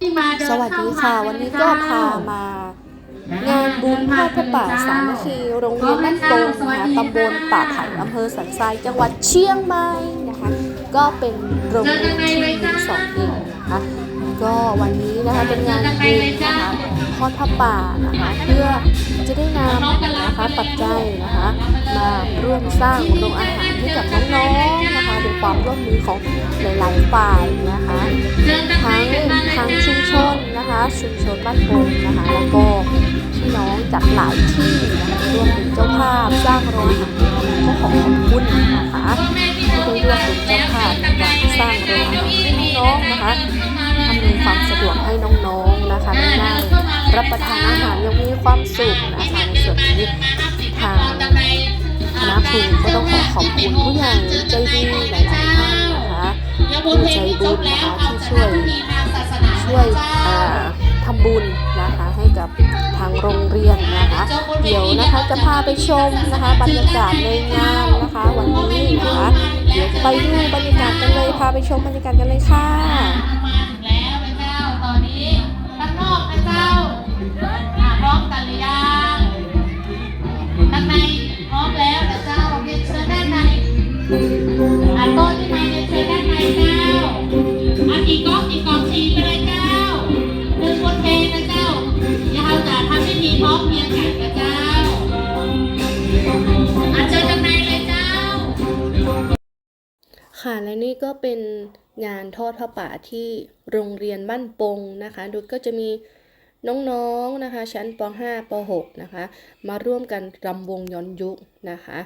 สวัสดีค่ะ วันนี้ก็พามา งานบุญทอดพระป่าสามัคคีโรงเรียนบ้านโป่งนะคะตำบลป่าไผ่อำเภอสันทรายจังหวัดเชียงใหม่นะคะ ก็เป็นโรงเรียนที่มีสองเองนะคะก็วันนี้นะคะเป็นงานบุญนะคะทอดพระป่านะคะเพื่อจะได้นำนะคะปัจจัยนะคะมาร่วมสร้างโรงอาหารให้กับน้องๆนะคะเป็นความร่วมมือของหลายๆฝ่ายนะคะทั้ง ทางชุมชนนะคะ ชุมชนบ้านโป่งนะคะแล้วก็พี่น้องจากหลายที่นะคะรวมถึงเจ้าภาพสร้างโรงอาหารก็ขอขอบคุณนะคะที่ได้ร่วมเป็นเจ้าภาพในการสร้างโรงอาหารให้น้องนะคะอำนวยความสะดวกให้น้องๆนะคะได้รับประทานอาหารยังมีความสุขนะคะในส่วนนี้ทางคณะครูก็ต้องขอขอบคุณผู้ใหญ่ใจดีหลายๆท่านนะคะผู้ใจบุญ โรงเรียนนะคะ เดี๋ยวนะคะจะพาไปชมนะคะบรรยากาศในงานนะคะ วันนี้นะคะเดี๋ยวไปดูบรรยากาศกันเลยพาไปชมบรรยากาศกันเลยค่ะ พร้อมเพียงกันนะเจ้าอะเชิญด้านในเลยเจ้า ค่ะและนี่ก็เป็นงานทอดผ้าป่าที่โรงเรียนบ้านปงนะคะโดยก็จะมีน้องๆนะคะ ชั้นป .5 ป .6 นะคะ มาร่วมกันรำวงย้อนยุคนะคะ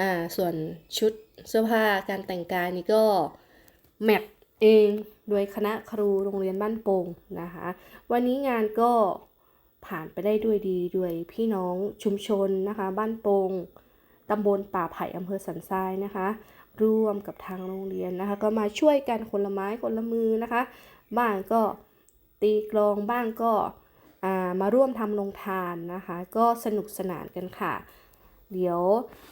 อ่าส่วนชุดเสื้อผ้าการแต่งกายนี่ก็แมทเองโดยคณะครูโรงเรียนบ้านโป่งนะคะ วันนี้งานก็ ผ่านไปได้ด้วยดีด้วยพี่น้องชุมชนนะคะ บ้านโป่งตำบลป่าไผ่อำเภอสันทรายนะคะ ร่วมกับทางโรงเรียนนะคะ ก็มาช่วยกันคนละไม้คนละมือนะคะ บ้างก็ตีกลองบ้างก็ามาร่วมทำลงทานนะคะ ก็สนุกสนานกันค่ะ เดี๋ยว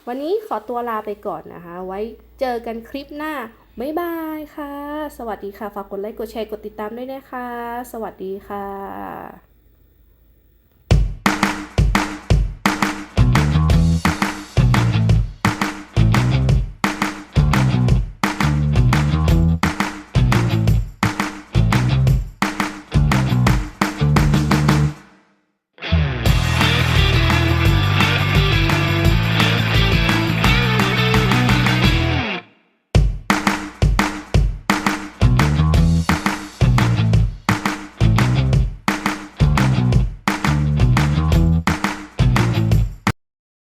วันนี้ขอตัวลาไปก่อนนะคะ ไว้เจอกันคลิปหน้าบ๊ายบายค่ะ สวัสดีค่ะ ฝากกดไลค์ กดแชร์ กดติดตามด้วยนะคะ สวัสดีค่ะ